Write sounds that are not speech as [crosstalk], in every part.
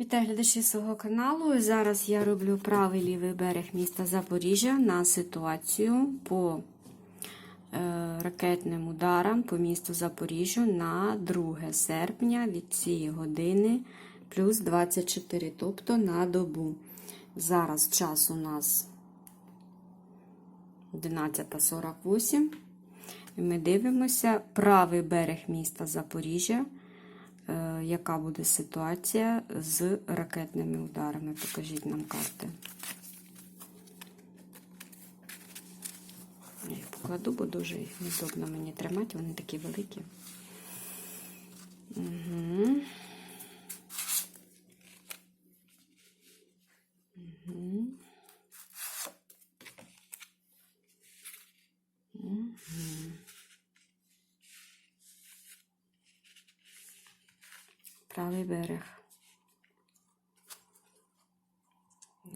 Вітаю глядачі свого каналу. Зараз я роблю правий лівий берег міста Запоріжжя на ситуацію по е, ракетним ударам по місту Запоріжжю на 2 серпня від цієї години плюс 24, тобто на добу. Зараз час у нас 11.48. І Ми дивимося правий берег міста Запоріжжя. Е, яка буде ситуація з ракетними ударами. Покажіть нам карти. Я їх покладу, бо дуже їх неудобно мені тримати, вони такі великі. Угу. Угу. Правий берег.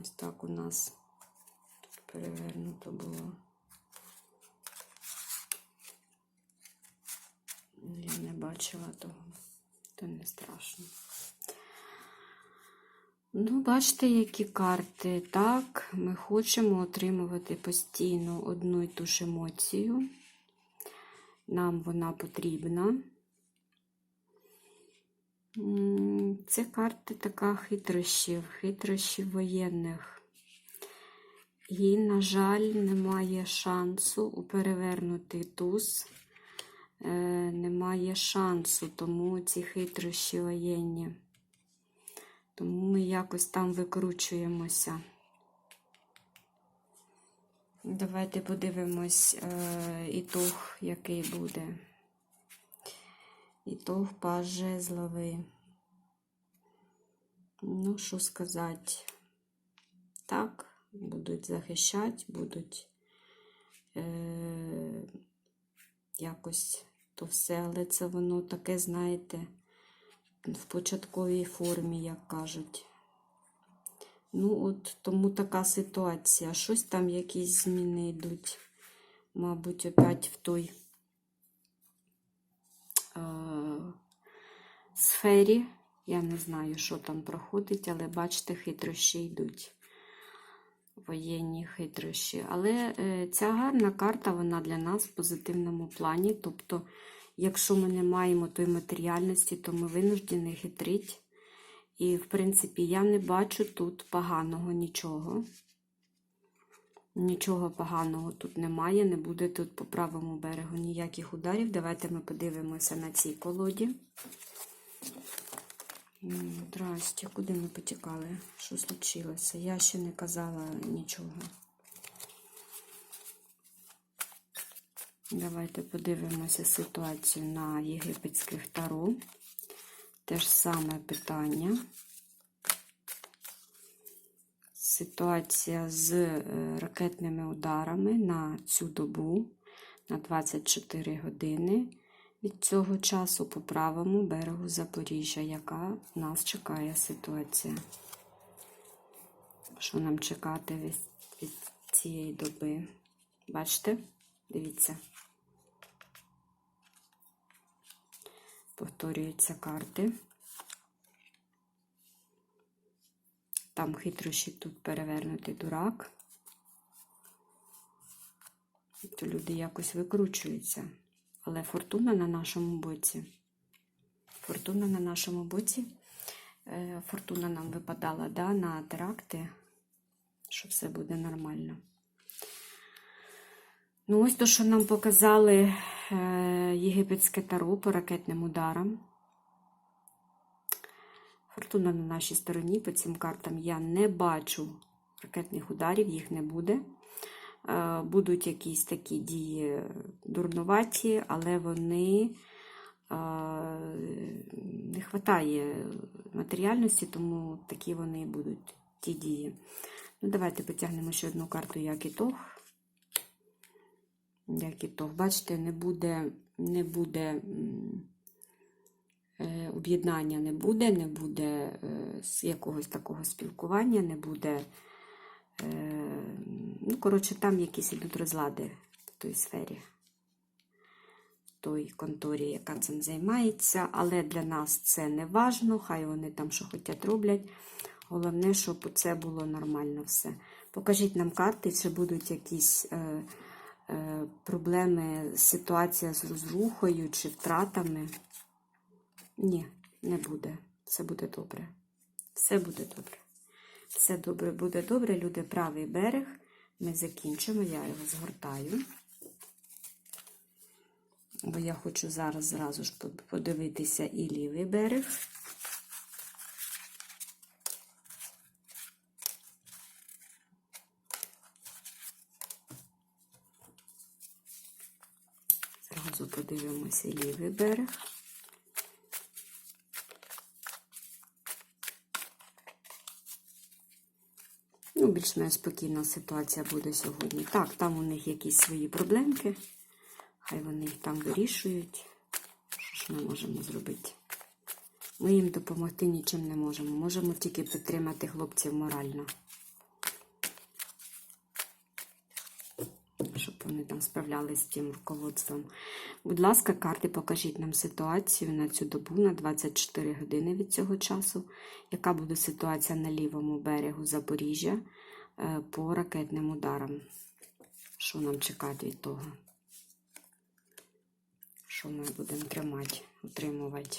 Ось так у нас тут перевернуто було. Я не бачила того, то не страшно. Ну, бачите, які карти. Так, ми хочемо отримувати постійно одну і ту ж емоцію. Нам вона потрібна. Це карти така хитрощів, хитрощів воєнних. І, на жаль, немає шансу у перевернутий туз. Е, немає шансу, тому ці хитрощі воєнні. Тому ми якось там викручуємося. Давайте подивимось е, ітог, який буде. Ітог паж жезловий. Ну, що сказати? Так, будуть захищати, будуть е- якось то все, але це воно таке, знаєте, в початковій формі, як кажуть. Ну, от тому така ситуація. Щось там якісь зміни йдуть. Мабуть, опять в той сфері. Я не знаю, що там проходить, але бачите, хитрощі йдуть. Воєнні хитрощі. Але е, ця гарна карта, вона для нас в позитивному плані. Тобто, якщо ми не маємо тої матеріальності, то ми винуждені хитрити. І, в принципі, я не бачу тут поганого нічого. Нічого поганого тут немає, не буде тут по правому берегу ніяких ударів. Давайте ми подивимося на цій колоді. Здрасте, куди ми потікали? Що случилося? Я ще не казала нічого. Давайте подивимося ситуацію на єгипетських таро. Те ж саме питання. Ситуація з е, ракетними ударами на цю добу на 24 години від цього часу по правому берегу Запоріжжя, яка нас чекає ситуація. Що нам чекати від, від цієї доби? Бачите? Дивіться. Повторюються карти. Там хитрощі тут перевернутий дурак. То люди якось викручуються. Але фортуна на нашому боці. Фортуна на нашому боці. Е, Фортуна нам випадала да, на теракти, що все буде нормально. Ну, ось то, що нам показали е, єгипетське таро по ракетним ударам. Фортуна на нашій стороні по цим картам я не бачу ракетних ударів, їх не буде. Е, Будуть якісь такі дії дурнуваті, але вони е, не вистачає матеріальності, тому такі вони будуть ті дії. Ну, Давайте потягнемо ще одну карту, як ітог. Як ітог. Бачите, не буде, не буде об'єднання не буде, не буде е, якогось такого спілкування, не буде. Е, ну, коротше, там якісь ідуть розлади в той сфері. В той конторі, яка цим займається, але для нас це не важно, хай вони там що хочуть роблять. Головне, щоб це було нормально все. Покажіть нам карти, чи будуть якісь е, е, проблеми, ситуація з розрухою чи втратами. Ні, не буде. Все буде добре. Все буде добре. Все добре буде добре. Люди, правий берег. Ми закінчимо, я його згортаю. Бо я хочу зараз зразу ж подивитися і лівий берег. Зразу подивимося лівий берег. Більш-менш спокійна ситуація буде сьогодні. Так, там у них якісь свої проблемки. Хай вони їх там вирішують. Що ж ми можемо зробити? Ми їм допомогти нічим не можемо. Можемо тільки підтримати хлопців морально. Щоб вони там справлялися з тим руководством. Будь ласка, карти, покажіть нам ситуацію на цю добу, на 24 години від цього часу. Яка буде ситуація на лівому берегу Запоріжжя по ракетним ударам? Що нам чекати від того? Що ми будемо тримати, утримувати?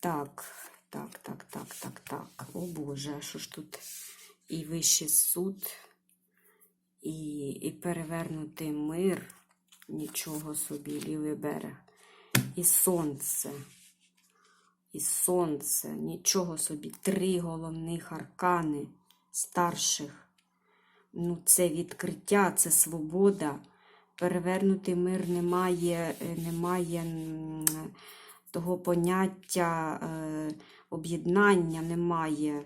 Так, так, так, так, так, так. О Боже, що ж тут і вищий суд, і, і перевернутий мир, нічого собі, лівий берег, і сонце, і сонце, нічого собі, три головних аркани старших. Ну, це відкриття, це свобода. Перевернутий мир немає, е, немає того поняття е, об'єднання немає.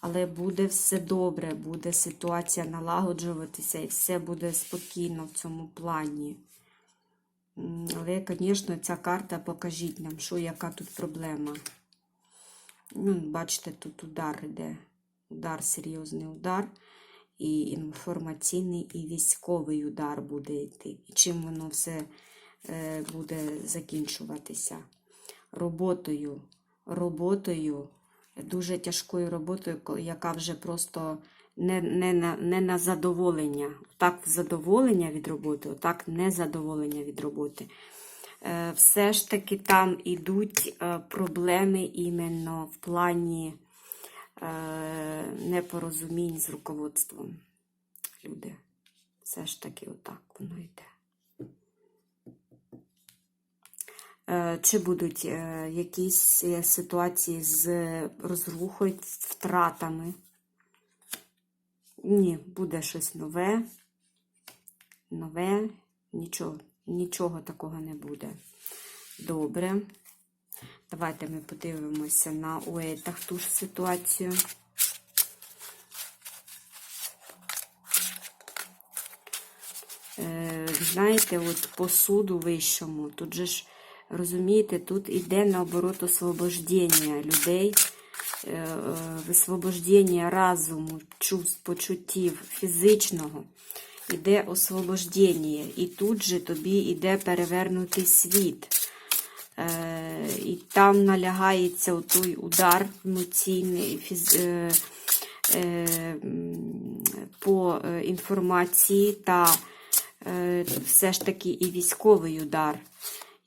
Але буде все добре, буде ситуація налагоджуватися і все буде спокійно в цьому плані. Але, звісно, ця карта покажіть нам, що яка тут проблема. Ну, бачите, тут удар йде. Удар, серйозний удар. І інформаційний, і військовий удар буде йти. І чим воно все е, буде закінчуватися? Роботою, роботою, дуже тяжкою роботою, яка вже просто не, не, на, не на задоволення. Так задоволення від роботи, отак незадоволення від роботи. Е, Все ж таки там ідуть е, проблеми іменно в плані непорозумінь з руководством. Люди. Все ж таки отак воно йде. Е, Чи будуть е, якісь е, ситуації з розрухою, втратами? Ні, буде щось нове. Нове, нічого, нічого такого не буде. Добре. Давайте ми подивимося на уейтах ту ж ситуацію. Е, знаєте, от по суду вищому, тут же ж, розумієте, тут іде наоборот освобождення людей, е, е, висвобождення разуму, чувств, почуттів, фізичного. Іде освобождення. І тут же тобі іде перевернутий світ. І там налягається той удар емоційний фіз, е, е, по е, інформації та все ж таки і військовий удар.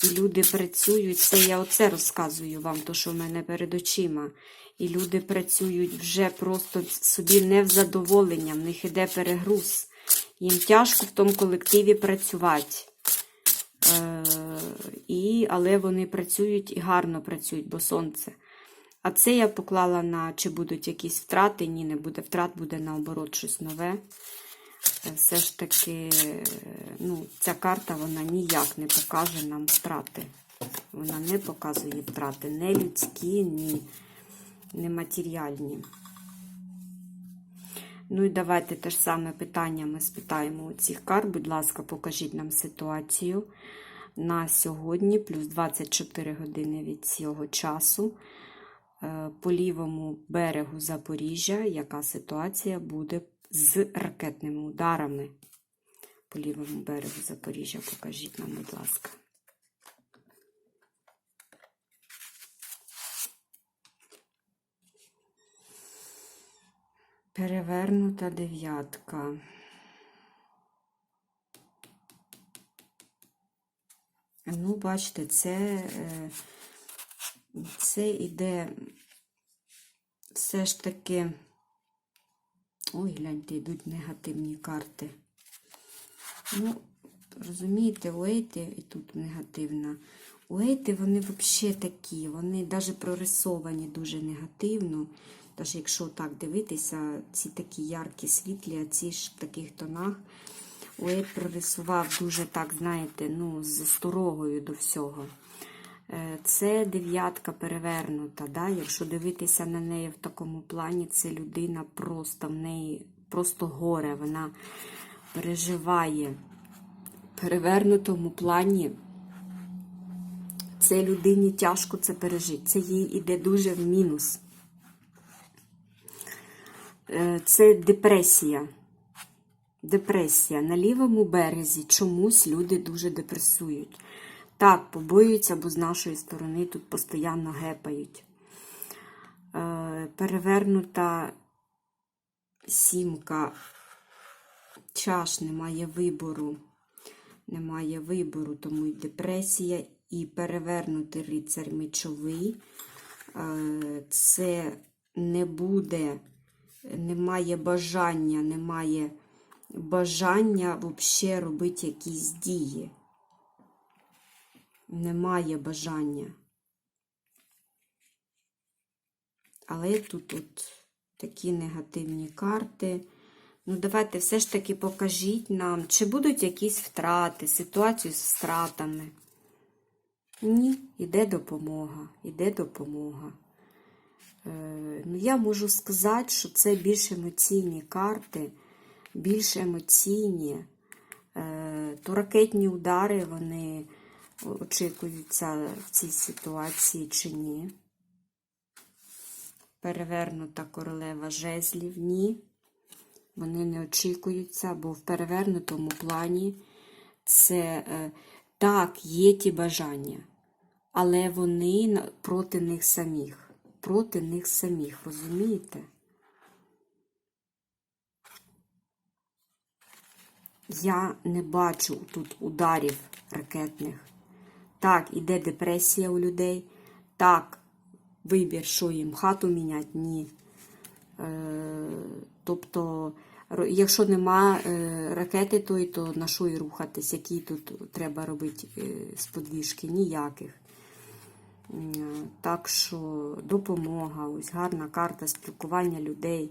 І люди працюють, це я оце розказую вам, то що в мене перед очима. І люди працюють вже просто собі не в задоволення, в них іде перегруз. Їм тяжко в тому колективі працювати. Е, і, але вони працюють і гарно працюють, бо сонце. А це я поклала на чи будуть якісь втрати. Ні, не буде втрат, буде наоборот щось нове. Е, Все ж таки, е, ну, ця карта вона ніяк не покаже нам втрати. Вона не показує втрати, не людські, ні, не матеріальні. Ну і давайте те ж саме питання ми спитаємо у цих карт. Будь ласка, покажіть нам ситуацію на сьогодні, плюс 24 години від цього часу. Е, По лівому берегу Запоріжжя, яка ситуація буде з ракетними ударами? По лівому берегу Запоріжжя покажіть нам, будь ласка. Перевернута дев'ятка. Ну, бачите, це, е, це іде все ж таки. Ой, гляньте, йдуть негативні карти. Ну, розумієте, у Ейти, і тут негативна. У Ейти вони взагалі такі, вони навіть прорисовані дуже негативно. Навіть якщо так дивитися, ці такі яркі світлі, а ці ж в таких тонах. Уейт прорисував дуже так, знаєте, ну, з осторогою до всього. Е, Це дев'ятка перевернута. Да? Якщо дивитися на неї в такому плані, це людина просто в неї просто горе. Вона переживає в перевернутому плані. Це людині тяжко це пережити. Це їй іде дуже в мінус. Е, Це депресія. Депресія. На лівому березі чомусь люди дуже депресують. Так, побоюються, бо з нашої сторони тут постійно гепають. Е, перевернута сімка. Чаш немає вибору. Немає вибору, тому й депресія. І перевернутий рицар мечовий. Е, це не буде, немає бажання, немає бажання взагалі робити якісь дії. Немає бажання. Але тут от такі негативні карти. Ну, давайте все ж таки покажіть нам, чи будуть якісь втрати, ситуацію з втратами. Ні, іде допомога, іде допомога. Е, ну, я можу сказати, що це більш емоційні карти, більш емоційні. Е, то ракетні удари вони очікуються в цій ситуації чи ні. Перевернута королева жезлів, ні. Вони не очікуються, бо в перевернутому плані це е, так, є ті бажання, але вони проти них самих. Проти них самих, розумієте? Я не бачу тут ударів ракетних. Так, іде депресія у людей. Так, вибір, що їм хату міняти, ні. Е, тобто, якщо нема е, ракети, то, то на що і рухатись, які тут треба робити е, сподвіжки? Ніяких. Е, Так що допомога, ось гарна карта спілкування людей.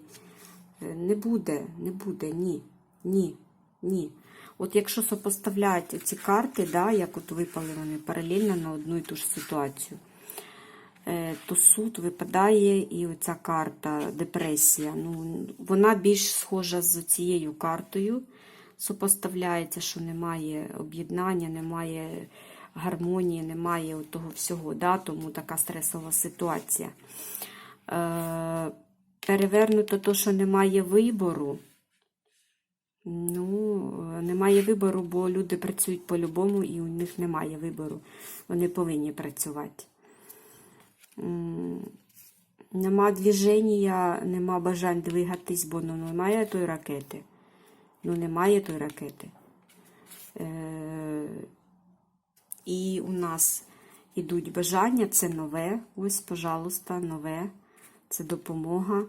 Е, Не буде, не буде, ні. Ні. Ні. От якщо сопоставляти ці карти, да, як от випали вони паралельно на одну і ту ж ситуацію, е, то суд випадає і оця карта депресія. Ну, вона більш схожа з цією картою. Сопоставляється, що немає об'єднання, немає гармонії, немає того всього. Да? Тому така стресова ситуація. Е, перевернуто то, що немає вибору. Ну, немає вибору, бо люди працюють по-любому і у них немає вибору. Вони повинні працювати. Нема движення, нема бажань двигатись, бо ну, немає тої ракети. Ну, немає тої ракети. Е, і у нас ідуть бажання, це нове. Ось, пожалуйста, нове. Це допомога.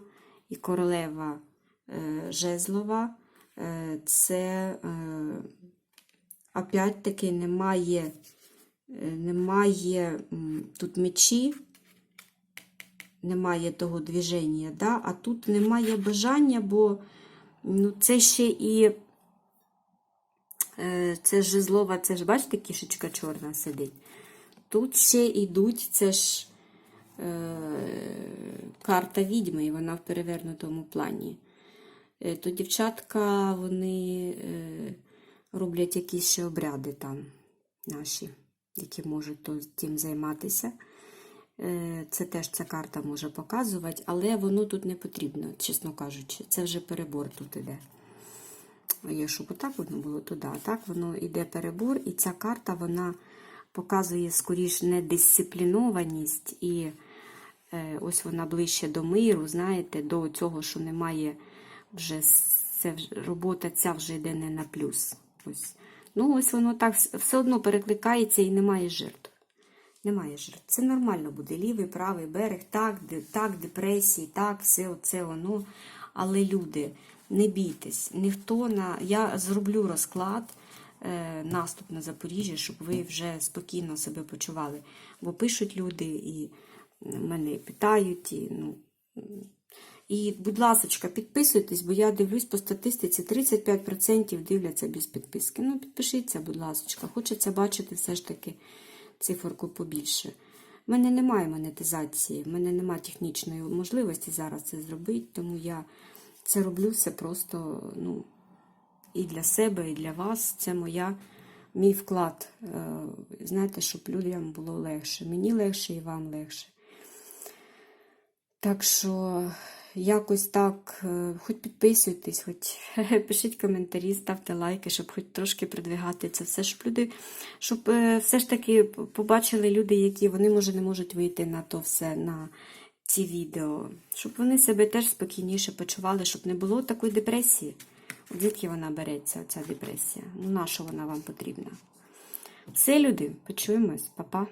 І королева е, Жезлова. Е, це е, опять-таки немає, е, немає тут мечі, немає того движення, да? а тут немає бажання, бо ну, це ще і це ж жезлова, це ж, бачите, кішечка чорна сидить. Тут ще йдуть, це ж е, карта відьми, і вона в перевернутому плані. Е, то дівчатка вони е, роблять якісь ще обряди там наші, які можуть то, тим займатися. Е, Це теж ця карта може показувати, але воно тут не потрібно, чесно кажучи. Це вже перебор тут іде. Якщо б так воно було, то да. Так воно йде перебор, і ця карта вона показує скоріш недисциплінованість, і е, ось вона ближче до миру, знаєте, до цього, що немає вже це робота ця вже йде не на плюс. Ось. Ну, ось воно так все одно перекликається і немає жертв. Немає жертв. Це нормально буде. Лівий, правий берег, так, так, депресії, так, все оце воно. Але люди, не бійтесь, ніхто на. Я зроблю розклад, е, наступ на Запоріжжя, щоб ви вже спокійно себе почували. Бо пишуть люди і мене питають, і, ну, і, будь ласка, підписуйтесь, бо я дивлюсь по статистиці, 35% дивляться без підписки. Ну, підпишіться, будь ласка. Хочеться бачити все ж таки циферку побільше. У мене немає монетизації, в мене немає технічної можливості зараз це зробити, тому я це роблю все просто ну, і для себе, і для вас. Це моя, мій вклад. Е, Знаєте, щоб людям було легше. Мені легше і вам легше. Так що якось так, е, хоч підписуйтесь, хоч [laughs] пишіть коментарі, ставте лайки, щоб хоч трошки продвигати це все, щоб люди, щоб е, все ж таки побачили люди, які вони може не можуть вийти на то все, на ці відео, щоб вони себе теж спокійніше почували, щоб не було такої депресії. Звідки вона береться, ця депресія? Ну, на що вона вам потрібна? Все, люди, почуємось, Па-па.